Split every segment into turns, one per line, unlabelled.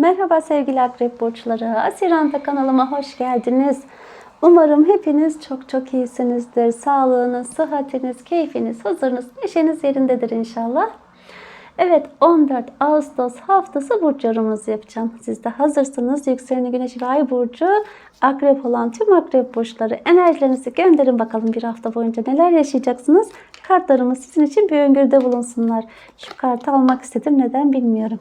Merhaba sevgili akrep burçları. Asiranta kanalıma hoş geldiniz. Umarım hepiniz çok çok iyisinizdir. Sağlığınız, sıhhatiniz, keyfiniz, huzurunuz, neşeniz yerindedir inşallah. Evet 14 Ağustos haftası burç yorumunuzu yapacağım. Siz de hazırsınız. Yükseleni güneş ve ay burcu akrep olan tüm akrep burçları enerjilerinizi gönderin bakalım bir hafta boyunca neler yaşayacaksınız. Kartlarımız sizin için bir öngörüde bulunsunlar. Şu kartı almak istedim neden bilmiyorum.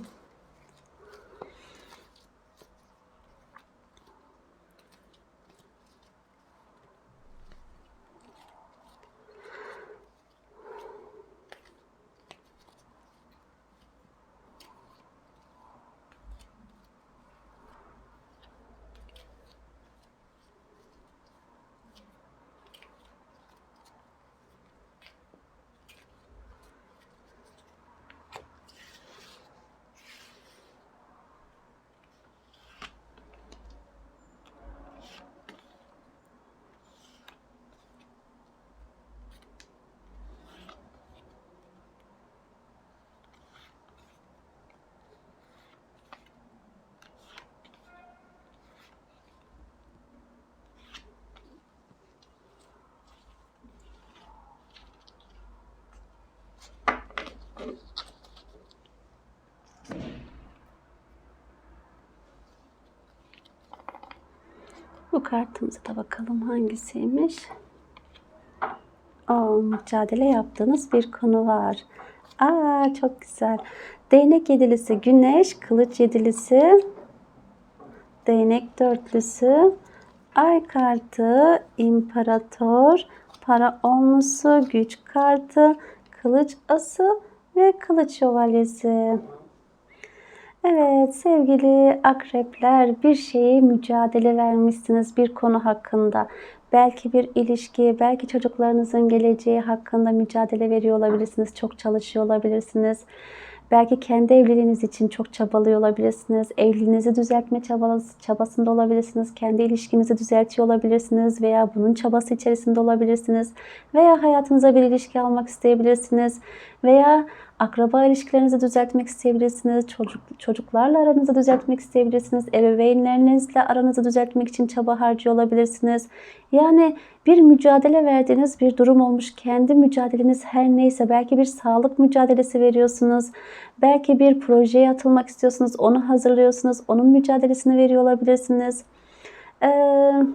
Bu kartımıza da bakalım hangisiymiş. Aa, mücadele yaptığınız bir konu var. Aa, çok güzel. Değnek yedilisi güneş, kılıç yedilisi, değnek dörtlüsü, ay kartı, imparator, para onlusu, güç kartı, kılıç ası ve kılıç şövalyesi. Evet sevgili akrepler bir şeyi mücadele vermişsiniz bir konu hakkında. Belki bir ilişki, belki çocuklarınızın geleceği hakkında mücadele veriyor olabilirsiniz. Çok çalışıyor olabilirsiniz. Belki kendi evliliğiniz için çok çabalıyor olabilirsiniz. Evliliğinizi düzeltme çabası, çabasında olabilirsiniz. Kendi ilişkinizi düzeltiyor olabilirsiniz. Veya bunun çabası içerisinde olabilirsiniz. Veya hayatınıza bir ilişki almak isteyebilirsiniz. Veya akraba ilişkilerinizi düzeltmek isteyebilirsiniz. Çocuk, çocuklarla aranızı düzeltmek isteyebilirsiniz. Ebeveynlerinizle aranızı düzeltmek için çaba harcıyor olabilirsiniz. Yani bir mücadele verdiğiniz bir durum olmuş. Kendi mücadeleniz her neyse belki bir sağlık mücadelesi veriyorsunuz. Belki bir projeye atılmak istiyorsunuz. Onu hazırlıyorsunuz. Onun mücadelesini veriyor olabilirsiniz. Eee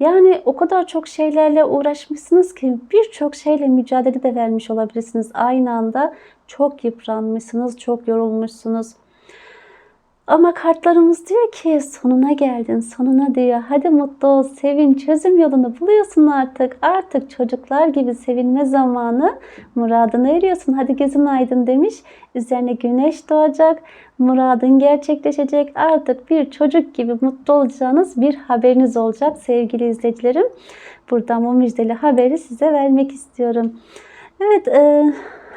yani o kadar çok şeylerle uğraşmışsınız ki birçok şeyle mücadele de vermiş olabilirsiniz. Aynı anda çok yıpranmışsınız, çok yorulmuşsunuz. Ama kartlarımız diyor ki sonuna geldin, sonuna diyor. Hadi mutlu ol, sevin, çözüm yolunu buluyorsun artık. Artık çocuklar gibi sevinme zamanı. Muradına eriyorsun. Hadi gözün aydın demiş. Üzerine güneş doğacak. Muradın gerçekleşecek. Artık bir çocuk gibi mutlu olacağınız bir haberiniz olacak sevgili izleyicilerim. Buradan bu müjdeli haberi size vermek istiyorum. Evet, e,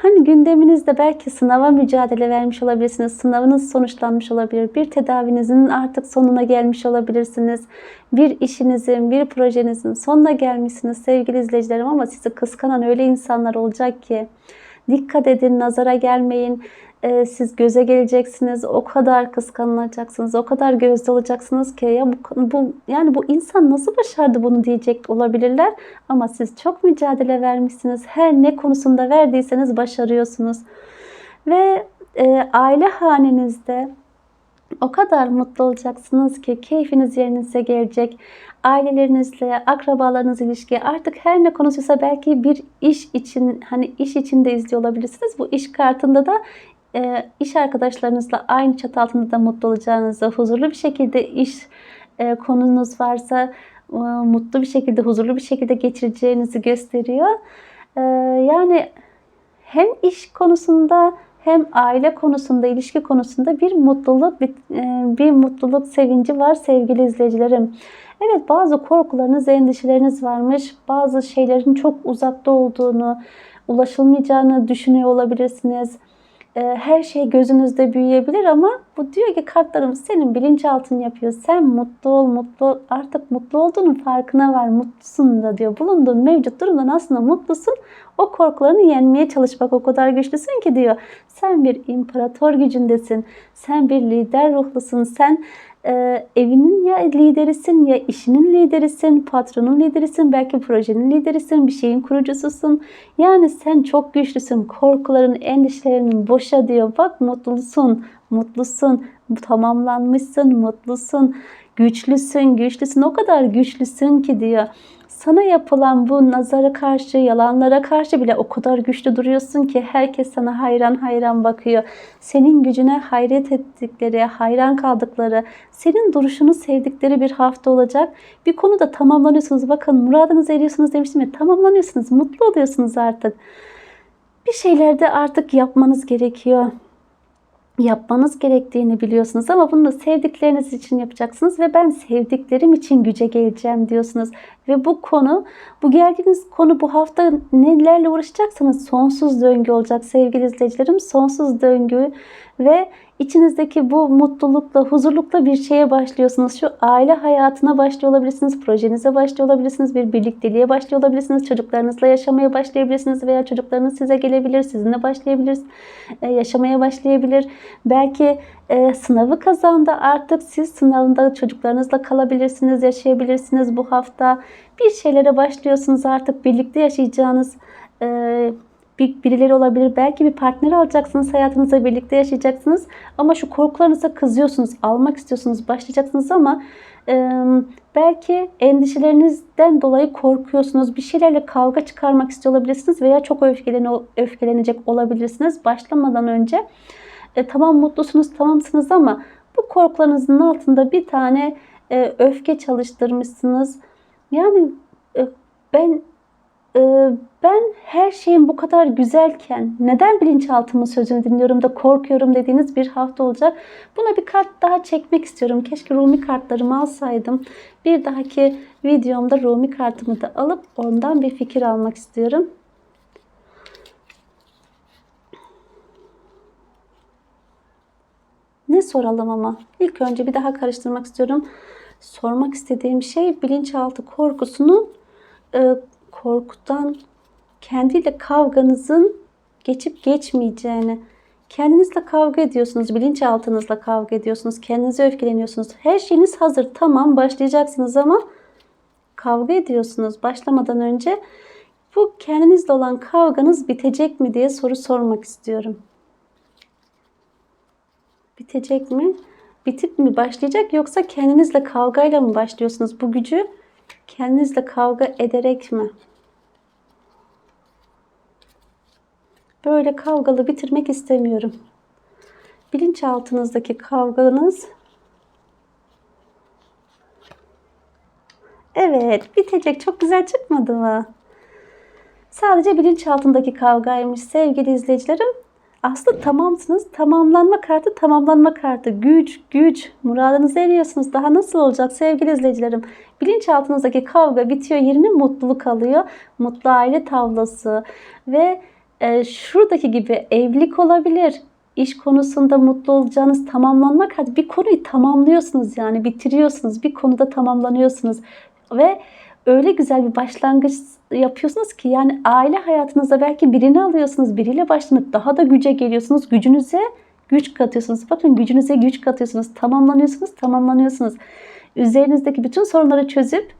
Hani gündeminizde belki sınava mücadele vermiş olabilirsiniz. Sınavınız sonuçlanmış olabilir. Bir tedavinizin artık sonuna gelmiş olabilirsiniz. Bir işinizin, bir projenizin sonuna gelmişsiniz sevgili izleyicilerim ama sizi kıskanan öyle insanlar olacak ki dikkat edin, nazara gelmeyin e, siz göze geleceksiniz. O kadar kıskanılacaksınız. O kadar gözde olacaksınız ki ya bu, bu yani bu insan nasıl başardı bunu diyecek olabilirler. Ama siz çok mücadele vermişsiniz. Her ne konusunda verdiyseniz başarıyorsunuz. Ve e, aile hanenizde o kadar mutlu olacaksınız ki keyfiniz yerinize gelecek. Ailelerinizle, akrabalarınız ilişki artık her ne konusuysa belki bir iş için hani iş için de izliyor olabilirsiniz. Bu iş kartında da e, iş arkadaşlarınızla aynı çatı altında da mutlu olacağınızı, huzurlu bir şekilde iş e, konunuz varsa e, mutlu bir şekilde, huzurlu bir şekilde geçireceğinizi gösteriyor. E, yani hem iş konusunda hem aile konusunda, ilişki konusunda bir mutluluk, bir, e, bir mutluluk sevinci var sevgili izleyicilerim. Evet bazı korkularınız, endişeleriniz varmış. Bazı şeylerin çok uzakta olduğunu, ulaşılmayacağını düşünüyor olabilirsiniz her şey gözünüzde büyüyebilir ama bu diyor ki kartlarımız senin bilinçaltın yapıyor. Sen mutlu ol, mutlu. Artık mutlu olduğunun farkına var. Mutlusun da diyor. Bulunduğun mevcut durumdan aslında mutlusun. O korkularını yenmeye çalış. Bak o kadar güçlüsün ki diyor. Sen bir imparator gücündesin. Sen bir lider ruhlusun. Sen e, evinin ya liderisin ya işinin liderisin, patronun liderisin, belki projenin liderisin, bir şeyin kurucususun. Yani sen çok güçlüsün. Korkuların, endişelerinin boşa diyor. Bak mutlusun, mutlusun, tamamlanmışsın, mutlusun, güçlüsün, güçlüsün. O kadar güçlüsün ki diyor sana yapılan bu nazara karşı, yalanlara karşı bile o kadar güçlü duruyorsun ki herkes sana hayran hayran bakıyor. Senin gücüne hayret ettikleri, hayran kaldıkları, senin duruşunu sevdikleri bir hafta olacak. Bir konuda tamamlanıyorsunuz. Bakın muradınızı eriyorsunuz demiştim ya tamamlanıyorsunuz, mutlu oluyorsunuz artık. Bir şeylerde artık yapmanız gerekiyor yapmanız gerektiğini biliyorsunuz ama bunu da sevdikleriniz için yapacaksınız ve ben sevdiklerim için güce geleceğim diyorsunuz. Ve bu konu, bu geldiğiniz konu bu hafta nelerle uğraşacaksanız sonsuz döngü olacak sevgili izleyicilerim. Sonsuz döngü ve içinizdeki bu mutlulukla, huzurlukla bir şeye başlıyorsunuz. Şu aile hayatına başlıyor olabilirsiniz, projenize başlıyor olabilirsiniz, bir birlikteliğe başlıyor olabilirsiniz, çocuklarınızla yaşamaya başlayabilirsiniz veya çocuklarınız size gelebilir, sizinle başlayabilir, e, yaşamaya başlayabilir. Belki e, sınavı kazandı artık siz sınavında çocuklarınızla kalabilirsiniz, yaşayabilirsiniz bu hafta. Bir şeylere başlıyorsunuz artık birlikte yaşayacağınız e, bir, birileri olabilir. Belki bir partner alacaksınız. Hayatınızda birlikte yaşayacaksınız. Ama şu korkularınıza kızıyorsunuz. Almak istiyorsunuz. Başlayacaksınız ama e, belki endişelerinizden dolayı korkuyorsunuz. Bir şeylerle kavga çıkarmak istiyor olabilirsiniz. Veya çok öfkelene, öfkelenecek olabilirsiniz. Başlamadan önce e, tamam mutlusunuz, tamamsınız ama bu korkularınızın altında bir tane e, öfke çalıştırmışsınız. Yani e, ben e, ben her şeyin bu kadar güzelken neden bilinçaltımın sözünü dinliyorum da korkuyorum dediğiniz bir hafta olacak. Buna bir kart daha çekmek istiyorum. Keşke Rumi kartlarımı alsaydım. Bir dahaki videomda Rumi kartımı da alıp ondan bir fikir almak istiyorum. Ne soralım ama? İlk önce bir daha karıştırmak istiyorum. Sormak istediğim şey bilinçaltı korkusunu e, korkudan kendiyle kavganızın geçip geçmeyeceğini, kendinizle kavga ediyorsunuz, bilinçaltınızla kavga ediyorsunuz, kendinize öfkeleniyorsunuz. Her şeyiniz hazır, tamam başlayacaksınız ama kavga ediyorsunuz. Başlamadan önce bu kendinizle olan kavganız bitecek mi diye soru sormak istiyorum. Bitecek mi? Bitip mi başlayacak yoksa kendinizle kavgayla mı başlıyorsunuz bu gücü? Kendinizle kavga ederek mi? Böyle kavgalı bitirmek istemiyorum. Bilinçaltınızdaki kavganız Evet, bitecek. Çok güzel çıkmadı mı? Sadece bilinçaltındaki kavgaymış sevgili izleyicilerim. Aslında tamamsınız. Tamamlanma kartı, tamamlanma kartı. Güç, güç. Muradınızı eriyorsunuz. Daha nasıl olacak sevgili izleyicilerim? Bilinçaltınızdaki kavga bitiyor. Yerine mutluluk alıyor. Mutlu aile tablosu. Ve e, şuradaki gibi evlilik olabilir. İş konusunda mutlu olacağınız tamamlanmak hadi bir konuyu tamamlıyorsunuz yani bitiriyorsunuz. Bir konuda tamamlanıyorsunuz ve öyle güzel bir başlangıç yapıyorsunuz ki yani aile hayatınızda belki birini alıyorsunuz, biriyle başlanıp daha da güce geliyorsunuz. Gücünüze güç katıyorsunuz. Bakın gücünüze güç katıyorsunuz. Tamamlanıyorsunuz, tamamlanıyorsunuz. Üzerinizdeki bütün sorunları çözüp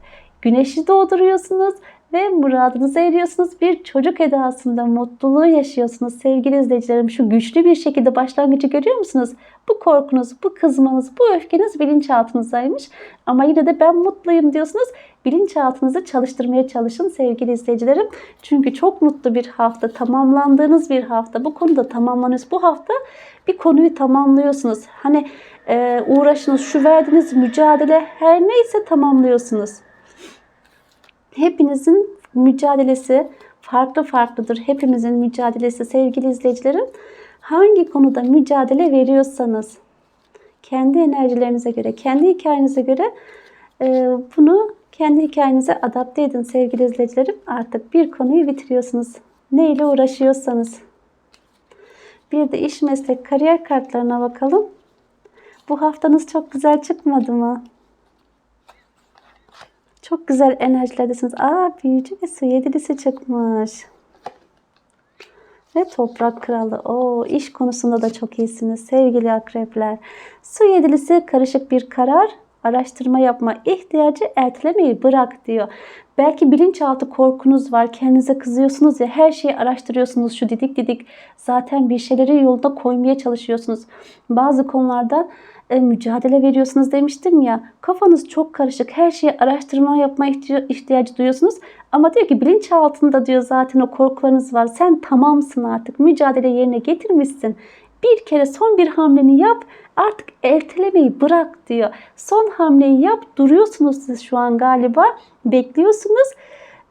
güneşi doğduruyorsunuz ve muradınıza eriyorsunuz. Bir çocuk edasında mutluluğu yaşıyorsunuz. Sevgili izleyicilerim şu güçlü bir şekilde başlangıcı görüyor musunuz? Bu korkunuz, bu kızmanız, bu öfkeniz bilinçaltınızdaymış. Ama yine de ben mutluyum diyorsunuz. Bilinçaltınızı çalıştırmaya çalışın sevgili izleyicilerim. Çünkü çok mutlu bir hafta, tamamlandığınız bir hafta. Bu konuda tamamlanıyorsunuz. Bu hafta bir konuyu tamamlıyorsunuz. Hani e, uğraşınız, şu verdiğiniz mücadele her neyse tamamlıyorsunuz. Hepinizin mücadelesi farklı farklıdır. Hepimizin mücadelesi sevgili izleyicilerim. Hangi konuda mücadele veriyorsanız kendi enerjilerinize göre, kendi hikayenize göre e, bunu kendi hikayenize adapte edin sevgili izleyicilerim. Artık bir konuyu bitiriyorsunuz. Ne ile uğraşıyorsanız. Bir de iş meslek kariyer kartlarına bakalım. Bu haftanız çok güzel çıkmadı mı? Çok güzel enerjilerdesiniz. Aa büyücü ve su yedilisi çıkmış. Ve toprak kralı. O iş konusunda da çok iyisiniz sevgili akrepler. Su yedilisi karışık bir karar, araştırma yapma ihtiyacı ertelemeyi bırak diyor. Belki bilinçaltı korkunuz var. Kendinize kızıyorsunuz ya her şeyi araştırıyorsunuz şu didik didik. Zaten bir şeyleri yoluna koymaya çalışıyorsunuz. Bazı konularda mücadele veriyorsunuz demiştim ya. Kafanız çok karışık. Her şeyi araştırma yapma ihtiya- ihtiyacı duyuyorsunuz. Ama diyor ki bilinçaltında diyor zaten o korkularınız var. Sen tamamsın artık. Mücadele yerine getirmişsin. Bir kere son bir hamleni yap. Artık ertelemeyi bırak diyor. Son hamleyi yap. Duruyorsunuz siz şu an galiba. Bekliyorsunuz.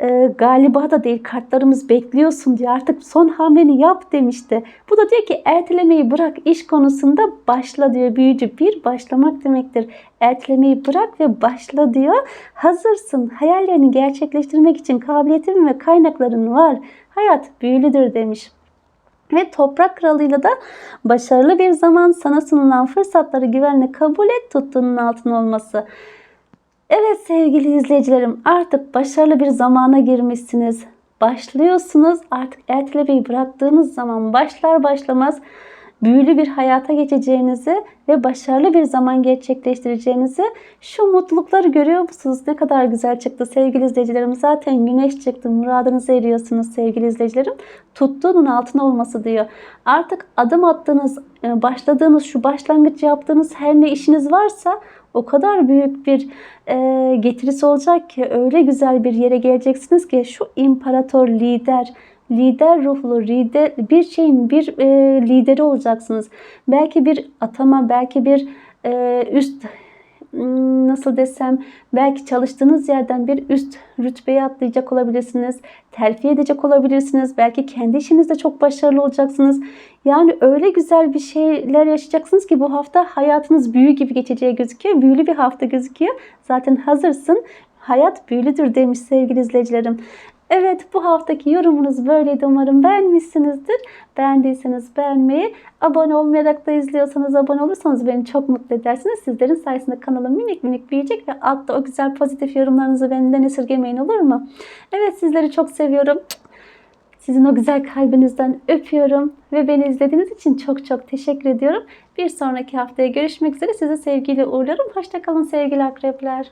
Ee, galiba da değil kartlarımız bekliyorsun diyor. Artık son hamleni yap demişti. Bu da diyor ki ertelemeyi bırak iş konusunda başla diyor. Büyücü bir başlamak demektir. Ertelemeyi bırak ve başla diyor. Hazırsın. Hayallerini gerçekleştirmek için kabiliyetin ve kaynakların var. Hayat büyülüdür demiş. Ve toprak kralıyla da başarılı bir zaman sana sunulan fırsatları güvenle kabul et tuttuğunun altın olması. Evet sevgili izleyicilerim artık başarılı bir zamana girmişsiniz. Başlıyorsunuz artık ertelemeyi bıraktığınız zaman başlar başlamaz büyülü bir hayata geçeceğinizi ve başarılı bir zaman gerçekleştireceğinizi şu mutlulukları görüyor musunuz? Ne kadar güzel çıktı sevgili izleyicilerim. Zaten güneş çıktı. Muradınıza eriyorsunuz sevgili izleyicilerim. Tuttuğunun altına olması diyor. Artık adım attığınız, e, başladığınız, şu başlangıç yaptığınız her ne işiniz varsa o kadar büyük bir e, getirisi olacak ki öyle güzel bir yere geleceksiniz ki şu imparator lider lider ruhlu lider bir şeyin bir e, lideri olacaksınız. Belki bir atama, belki bir e, üst hmm, nasıl desem belki çalıştığınız yerden bir üst rütbeye atlayacak olabilirsiniz. Terfi edecek olabilirsiniz. Belki kendi işinizde çok başarılı olacaksınız. Yani öyle güzel bir şeyler yaşayacaksınız ki bu hafta hayatınız büyü gibi geçeceği gözüküyor. Büyülü bir hafta gözüküyor. Zaten hazırsın. Hayat büyülüdür demiş sevgili izleyicilerim. Evet bu haftaki yorumunuz böyleydi. Umarım beğenmişsinizdir. Beğendiyseniz beğenmeyi, abone olmayarak da izliyorsanız abone olursanız beni çok mutlu edersiniz. Sizlerin sayesinde kanalım minik minik büyüyecek ve altta o güzel pozitif yorumlarınızı benden esirgemeyin olur mu? Evet sizleri çok seviyorum. Sizin o güzel kalbinizden öpüyorum ve beni izlediğiniz için çok çok teşekkür ediyorum. Bir sonraki haftaya görüşmek üzere sizi sevgiyle uğurlarım. Hoşçakalın sevgili akrepler.